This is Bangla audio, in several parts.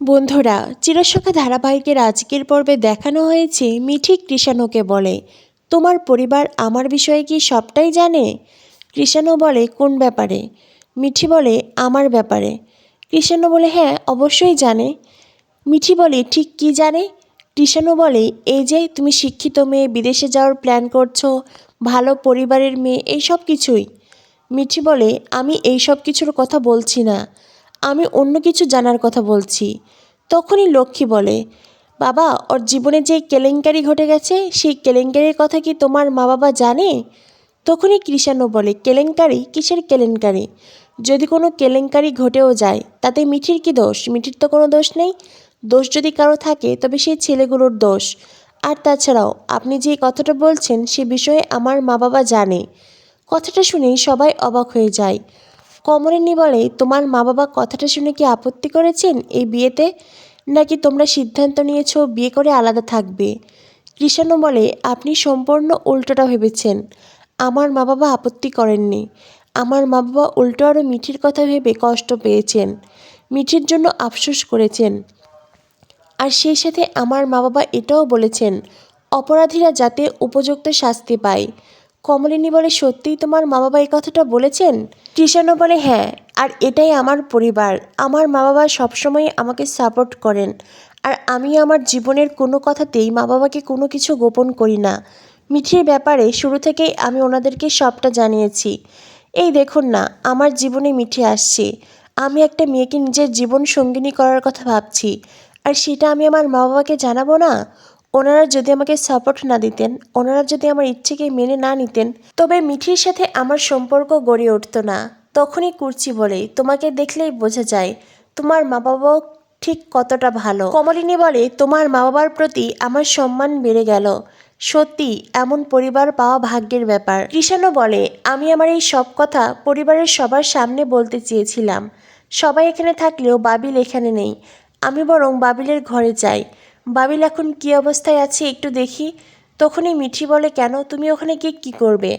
বন্ধুরা, চিরসখা ধারাবাহিকের আজকের পর্বে দেখানো হয়েছে মিঠি কৃষাণুকে বলে। তোমার পরিবার আমার বিষয়ে কি সবটাই জানে? কৃষাণু বলে, কোন ব্যাপারে? মিঠি বলে, আমার ব্যাপারে। কৃষাণু বলে হ্যাঁ অবশ্যই জানে। মিঠি বলে, ঠিক কি জানে? কৃষাণু বলে, এই যে তুমি শিক্ষিত মেয়ে, বিদেশে যাওয়ার প্ল্যান করছ, ভালো পরিবারের মেয়ে, এই সব কিছুই। মিঠি বলে, আমি এই সব কিছুর কথা বলছি না। আমি অন্য কিছু জানার কথা বলছি। তখনই লক্ষ্মী বলে, বাবা, ওর জীবনে যে কেলেঙ্কারি ঘটে গেছে, সেই কেলেঙ্কারির কথা কি তোমার মা বাবা জানে? তখনই কৃষাণু বলে, কেলেঙ্কারি? কিসের কেলেঙ্কারি? যদি কোনো কেলেঙ্কারি ঘটেও যায়, তাতে মিঠির কি দোষ? মিঠির তো কোনো দোষ নেই। দোষ যদি কারও থাকে, তবে সেই ছেলেগুলোর দোষ। আর তাছাড়াও, আপনি যে কথাটা বলছেন, সে বিষয়ে আমার মা বাবা জানে। কথাটা শুনেই সবাই অবাক হয়ে যায়। কমলিনী বলে তোমার মা বাবা কথাটা শুনে কি আপত্তি করেছেন এই বিয়েতে? নাকি তোমরা সিদ্ধান্ত নিয়েছো বিয়ে করে আলাদা থাকবে? কৃষাণু বলে, আপনি সম্পূর্ণ উল্টোটা ভেবেছেন। আমার মা বাবা আপত্তি করেননি। আমার মা বাবা উল্টো আরও মিঠির কথা ভেবে কষ্ট পেয়েছেন। মিঠির জন্য আফসোস করেছেন। আর সেই সাথে আমার মা বাবা এটাও বলেছেন, অপরাধীরা যাতে উপযুক্ত শাস্তি পায়। কমলিনী বলে, সত্যিই তোমার মা বাবা এই কথাটা বলেছেন? কৃষাণু বলে হ্যাঁ আর এটাই আমার পরিবার। আমার মা বাবা সবসময় আমাকে সাপোর্ট করেন। আর আমি আমার জীবনের কোনো কথাতেই মা বাবাকে কোনো কিছু গোপন করি না। মিঠির ব্যাপারে শুরু থেকেই আমি ওনাদেরকে সবটা জানিয়েছি। এই দেখুন না, আমার জীবনে মিঠি আসছে। আমি একটা মেয়েকে নিজের জীবন সঙ্গিনী করার কথা ভাবছি। আর সেটা আমি আমার মা বাবাকে জানাব না? ওনারা যদি আমাকে সাপোর্ট না দিতেন, ওনারা যদি আমার ইচ্ছেকে মেনে না নিতেন, তবে মিঠির সাথে আমার সম্পর্ক গড়ে উঠতো না। তখনই কুর্চি বলে, তোমাকে দেখলেই বোঝা যায়, তোমার মা বাবাও ঠিক কতটা ভালো। কমলিনী বলে, তোমার মা বাবার প্রতি আমার সম্মান বেড়ে গেল। সত্যি, এমন পরিবার পাওয়া ভাগ্যের ব্যাপার। কৃষাণও বলে, আমি আমার এই সব কথা পরিবারের সবার সামনে বলতে চেয়েছিলাম। সবাই এখানে থাকলেও বাবিল এখানে নেই। আমি বরং বাবিলের ঘরে যাই। বাবিল এখন কী অবস্থায় আছে একটু দেখি। তখনই মিঠি বলে, কেন? তুমি ওখানে গিয়ে কী করবে?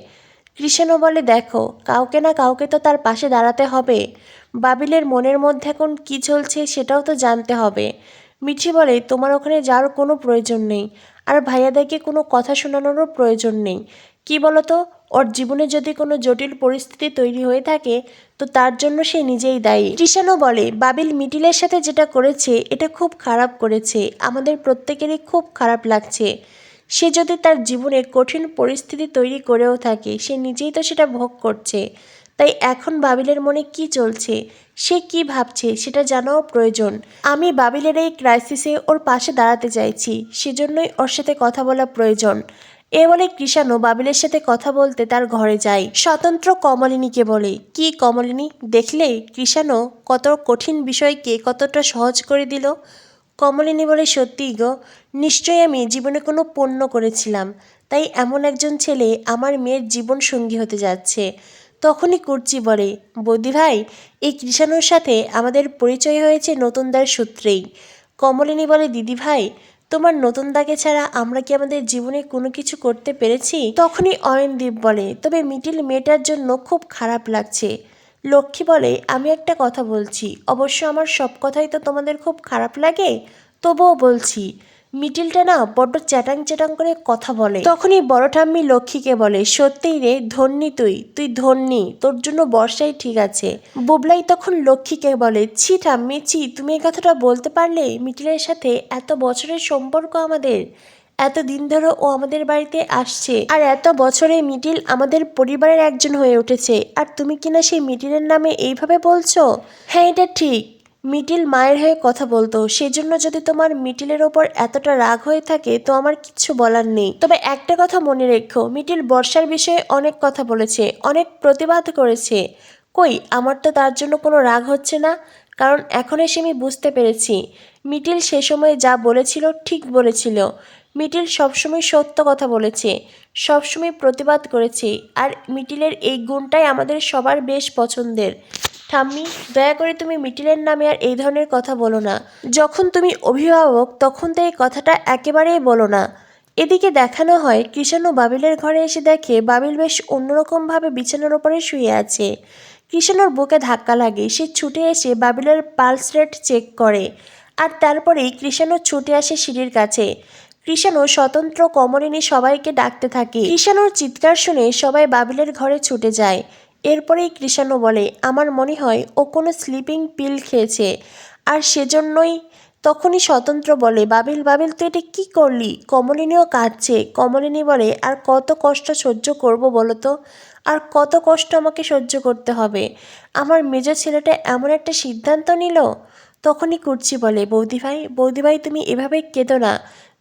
কৃষাণু বলে, দেখো, কাউকে না কাউকে তো তার পাশে দাঁড়াতে হবে। বাবিলের মনের মধ্যে এখন কী চলছে সেটাও তো জানতে হবে। মিঠি বলে, তোমার ওখানে যাওয়ার কোনো প্রয়োজন নেই। আর ভাইয়াদাকে কোনো কথা শোনানোরও প্রয়োজন নেই। কি বলতো ওর জীবনে যদি কোনো জটিল পরিস্থিতি তৈরি হয়ে থাকে, তো তার জন্য সে নিজেই দায়ী। কৃষাণও বলে, বাবিল মিটিলের সাথে যেটা করেছে, এটা খুব খারাপ করেছে। আমাদের প্রত্যেকেরই খুব খারাপ লাগছে। সে যদি তার জীবনে কঠিন পরিস্থিতি তৈরি করেও থাকে, সে নিজেই তো সেটা ভোগ করছে। তাই এখন বাবিলের মনে কি চলছে? সে কি ভাবছে, সেটা জানাও প্রয়োজন। আমি বাবিলের এই ক্রাইসিসে ওর পাশে দাঁড়াতে চাইছি। সেজন্যই ওর সাথে কথা বলা প্রয়োজন। এ বলে কৃষাণু বাবিলের সাথে কথা বলতে তার ঘরে যায়। স্বতন্ত্র কমলিনীকে বলে, কি কমলিনী? দেখলে কৃষাণু কত কঠিন বিষয়কে কতটা সহজ করে দিল? কমলিনী বলে সত্যিই গো, নিশ্চয়ই আমি জীবনে কোনো পণ্য করেছিলাম। তাই এমন একজন ছেলে আমার মেয়ের জীবন সঙ্গী হতে যাচ্ছে। তখনই কুর্চি বলে, বৌদি ভাই, এই কৃষাণুর সাথে আমাদের পরিচয় হয়েছে নতুনদার সূত্রেই। কমলিনী বলে, দিদি ভাই তোমার নতুন দাগে ছাড়া আমরা কি আমাদের জীবনে কোনো কিছু করতে পেরেছি? তখনই অয়নদীপ বলে, তবে মিটিল মেয়েটার জন্য খুব খারাপ লাগছে। লক্ষ্মী বলে, আমি একটা কথা বলছি। অবশ্য আমার সব কথাই তো তোমাদের খুব খারাপ লাগে? তবুও বলছি। মিটিলটা না বড্ড চ্যাটাং চ্যাটাং করে কথা বলে। তখনই বড় ঠাম্মি লক্ষ্মীকে বলে, সত্যিই রে, ধন্যী তুই তুই ধন্যী, তোর জন্য বর্ষাই ঠিক আছে। বুবলাই তখন লক্ষ্মীকে বলে, ছি ঠাম্মি, ছি, তুমি এই কথাটা বলতে পারলে মিটিলের সাথে এত বছরের সম্পর্ক আমাদের? এত দিন ধরে ও আমাদের বাড়িতে আসছে। আর এত বছরে মিটিল আমাদের পরিবারের একজন হয়ে উঠেছে। আর তুমি কিনা সেই মিটিলের নামে এইভাবে বলছো? হ্যাঁ এটা ঠিক। মিটিল মায়ের হয়ে কথা বলতো। সেজন্য যদি তোমার মিটিলের ওপর এতটা রাগ হয়ে থাকে, তো আমার কিচ্ছু বলার নেই। তবে একটা কথা মনে রেখো, মিটিল বর্ষার বিষয়ে অনেক কথা বলেছে, অনেক প্রতিবাদ করেছে। কই, আমার তো তার জন্য কোনো রাগ হচ্ছে না? কারণ এখন এসে আমি বুঝতে পেরেছি, মিটিল সে সময় যা বলেছিল ঠিক বলেছিল। মিটিল সবসময় সত্য কথা বলেছে, সবসময় প্রতিবাদ করেছে, আর মিটিলের এই গুণটাই আমাদের সবার বেশ পছন্দের। ঠাম্মি, দয়া করে তুমি মিটিলের নামে আর এই ধরনের কথা বলো না। যখন তুমি অভিভাবক, তখন তো এই কথাটা একেবারেই বলো না। এদিকে দেখানো হয়, কৃষাণু বাবিলের ঘরে এসে দেখে বাবিল বেশ অন্যরকমভাবে বিছানার ওপরে শুয়ে আছে। কৃষাণুর বুকে ধাক্কা লাগে, সে ছুটে এসে বাবিলের পালস রেট চেক করে আর তারপরেই কৃষাণু ছুটে আসে সিঁড়ির কাছে। কৃষাণু স্বতন্ত্র কমলিনী সবাইকে ডাকতে থাকে। কৃষাণুর চিৎকার শুনে সবাই বাবিলের ঘরে ছুটে যায়। এরপরেই কৃষাণু বলে, আমার মনে হয় ও কোনো স্লিপিং পিল খেয়েছে। আর সেজন্যই তখনই স্বতন্ত্র বলে, বাবিল বাবিল, তুই এটা কী করলি? কমলিনীও কাঁদছে। কমলিনী বলে, আর কত কষ্ট সহ্য করব বলো তো আর কত কষ্ট আমাকে সহ্য করতে হবে? আমার মেজ ছেলেটা এমন একটা সিদ্ধান্ত নিল? তখনই কুর্চি বলে, বৌদি ভাই বৌদি ভাই, তুমি এভাবে কেঁদো না।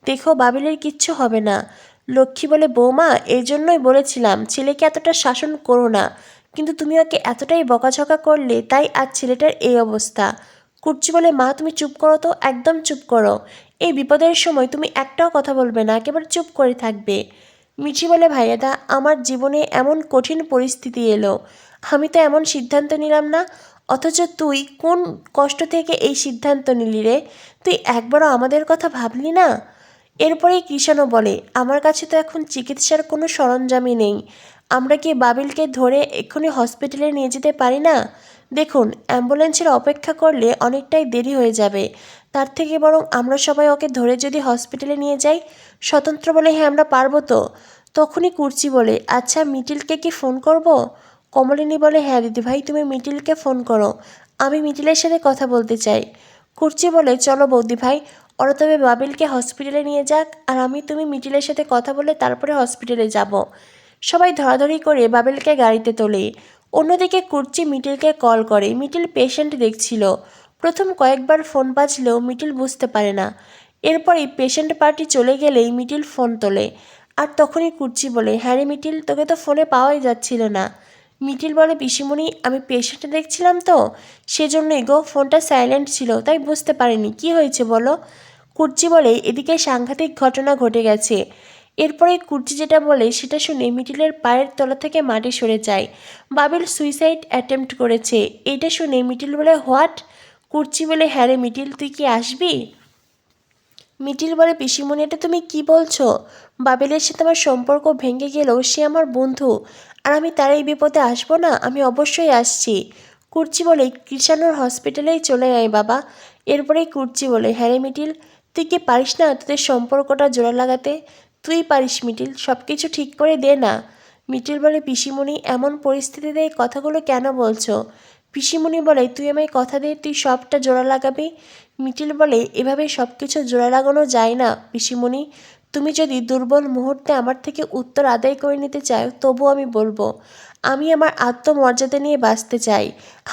দেখো, বাবিলের কিচ্ছু হবে না। লক্ষ্মী বলে, বৌমা এই জন্যই বলেছিলাম, ছেলেকে এতটা শাসন করো না। কিন্তু তুমি ওকে এতটাই বকাঝকা করলে তাই আজ ছেলেটার এই অবস্থা। কুর্চি বলে, মা, তুমি চুপ করো তো, একদম চুপ করো। এই বিপদের সময় তুমি একটাও কথা বলবে না, একেবারে চুপ করে থাকবে। মিঠি বলে, ভাইয়াদা, আমার জীবনে এমন কঠিন পরিস্থিতি এলো। আমি তো এমন সিদ্ধান্ত নিলাম না, অথচ তুই কোন কষ্ট থেকে এই সিদ্ধান্ত নিলি রে? তুই একবারও আমাদের কথা ভাবলি না? এরপরেই কৃষাণও বলে, আমার কাছে তো এখন চিকিৎসার কোনো সরঞ্জামই নেই। আমরা কি বাবিলকে ধরে এক্ষুনি হসপিটালে নিয়ে যেতে পারি না? দেখুন, অ্যাম্বুলেন্সের অপেক্ষা করলে অনেকটাই দেরি হয়ে যাবে। তার থেকে বরং আমরা সবাই ওকে ধরে যদি হসপিটালে নিয়ে যাই, স্বতন্ত্র বলে হ্যাঁ আমরা পারব তো। তখনই কুর্চি বলে আচ্ছা মিটিলকে কি ফোন করব? কমলিনী বলে হ্যাঁ দিদিভাই, তুমি মিটিলকে ফোন করো। আমি মিটিলের সাথে কথা বলতে চাই। কুর্চি বলে, চলো বৌদি ভাই ওরা তবে বাবিলকে হসপিটালে নিয়ে যাক, আর আমি তুমি মিটিলের সাথে কথা বলে তারপরে হসপিটালে যাব। সবাই ধরাধরি করে বাবেলকে গাড়িতে তোলে। অন্যদিকে কুর্চি মিটিলকে কল করে। মিটিল পেশেন্ট দেখছিল। প্রথম কয়েকবার ফোন বাজলেও মিটিল বুঝতে পারে না। এরপরেই পেশেন্ট পার্টি চলে গেলেই মিটিল ফোন তোলে। আর তখনই কুর্চি বলে হ্যাঁ মিটিল, তোকে তো ফোনে পাওয়াই যাচ্ছিল না। মিটিল বলে, পিসিমণি, আমি পেশেন্ট দেখছিলাম তো, সেজন্যই গো, ফোনটা সাইলেন্ট ছিল, তাই বুঝতে পারিনি। কি হয়েছে বলো? কুর্চি বলে, এদিকে সাংঘাতিক ঘটনা ঘটে গেছে। এরপরে কুর্চি যেটা বলে সেটা শুনে মিটিলের পায়ের তলা থেকে মাটি সরে যায়। বাবিল সুইসাইড অ্যাটেম্প্ট করেছে। এটা শুনে মিটিল বলে, হোয়াট? কুর্চি বলে হ্যাঁ রে মিটিল, তুই কি আসবি? মিটিল বলে, পিসিমণি, এটা তুমি কি বলছো? বাবেলের সাথে আমার সম্পর্ক ভেঙে গেলেও সে আমার বন্ধু। আর আমি তার এই বিপদে আসব না, আমি অবশ্যই আসছি। কুর্চি বলে, কৃষাণুর হসপিটালেই চলে আয় বাবা। এরপরেই কুর্চি বলে হ্যাঁ মিটিল, তুই কি পারিস না তোদের সম্পর্কটা জোড়া লাগাতে? তুই পারিস মিটিল সব কিছু ঠিক করে দে না। মিটিল বলে, পিসিমণি, এমন পরিস্থিতিতে এই কথাগুলো কেন বলছো? পিসিমণি বলে, তুই আমায় কথা দে তুই সবটা জোড়া লাগাবি? মিটিল বলে, এভাবে সব কিছু জোড়া লাগানো যায় না, পিসিমণি। তুমি যদি দুর্বল মুহূর্তে আমার থেকে উত্তর আদায় করে নিতে চাও, তবু আমি বলব, আমি আমার আত্মমর্যাদা নিয়ে বাঁচতে চাই,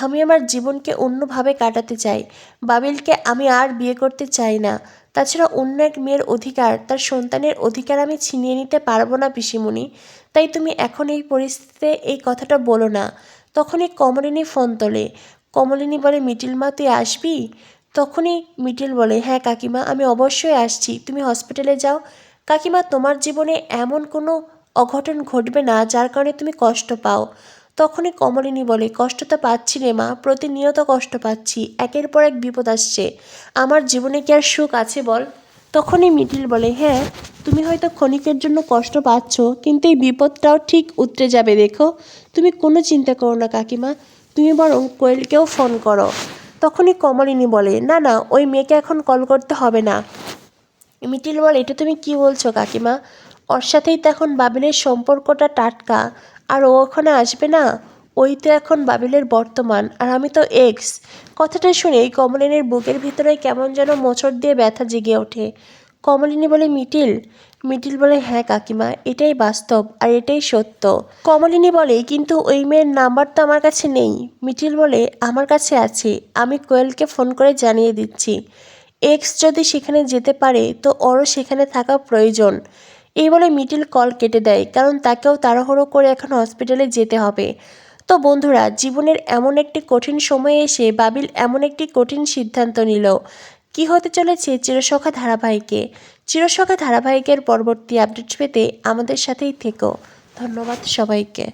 আমি আমার জীবনকে অন্যভাবে কাটাতে চাই। বাবিলকে আমি আর বিয়ে করতে চাই না। তাছাড়া অন্য এক মেয়ের অধিকার, তার সন্তানের অধিকার আমি ছিনিয়ে নিতে পারব না পিসিমণি। তাই তুমি এখন এই পরিস্থিতিতে এই কথাটা বলো না। তখনই কমলিনী ফোন তোলে। কমলিনী বলে, মিটিল মা, তুই আসবি? তখনই মিটিল বলে হ্যাঁ কাকিমা, আমি অবশ্যই আসছি। তুমি হসপিটালে যাও। কাকিমা, তোমার জীবনে এমন কোনো অঘটন ঘটবে না, যার কারণে তুমি কষ্ট পাও। তখনই কমলিনী বলে, কষ্ট তো পাচ্ছি রে মা, প্রতিনিয়ত কষ্ট পাচ্ছি, একের পর এক বিপদ আসছে। আমার জীবনে কি আর সুখ আছে বল? তখনই মিটিল বলে হ্যাঁ তুমি হয়তো ক্ষণিকের জন্য কষ্ট পাচ্ছ, কিন্তু এই বিপদটাও ঠিক উতরে যাবে, দেখো। তুমি কোনো চিন্তা করো না কাকিমা, তুমি বরং কোয়েলকেও ফোন করো। তখনই কমলিনী বলে, না না, ওই মেয়েকে এখন কল করতে হবে না। মিটিল বলে, এটা তুমি কি বলছো কাকিমা? ওর সাথেই তো এখন বাবিলের সম্পর্কটা টাটকা। আর ও ওখানে আসবে না? ওই তো এখন বাবিলের বর্তমান, আর আমি তো এক্স। কথাটা শুনে কমলিনীর বুকের ভিতরে কেমন যেন মোচড় দিয়ে ব্যথা জেগে ওঠে। কমলিনী বলে, মিটিল? মিটিল বলে হ্যাঁ কাকিমা, এটাই বাস্তব আর এটাই সত্য। কমলিনী বলে, কিন্তু ওই মেয়ের নাম্বার তো আমার কাছে নেই। মিটিল বলে, আমার কাছে আছে, আমি কোয়েলকে ফোন করে জানিয়ে দিচ্ছি। এক্স যদি সেখানে যেতে পারে, তো ওরও সেখানে থাকা প্রয়োজন। এই বলে মিটিল কল কেটে দেয়, কারণ তাকেও তাড়াহুড়ো করে এখন হসপিটালে যেতে হবে। তো বন্ধুরা, জীবনের এমন একটি কঠিন সময়ে এসে বাবিল এমন একটি কঠিন সিদ্ধান্ত নিল। কি হতে চলেছে চিরসখা ধারাবাহিকে? চিরসখা ধারাবাহিকের পরবর্তী আপডেট পেতে আমাদের সাথেই থেকো। ধন্যবাদ সবাইকে।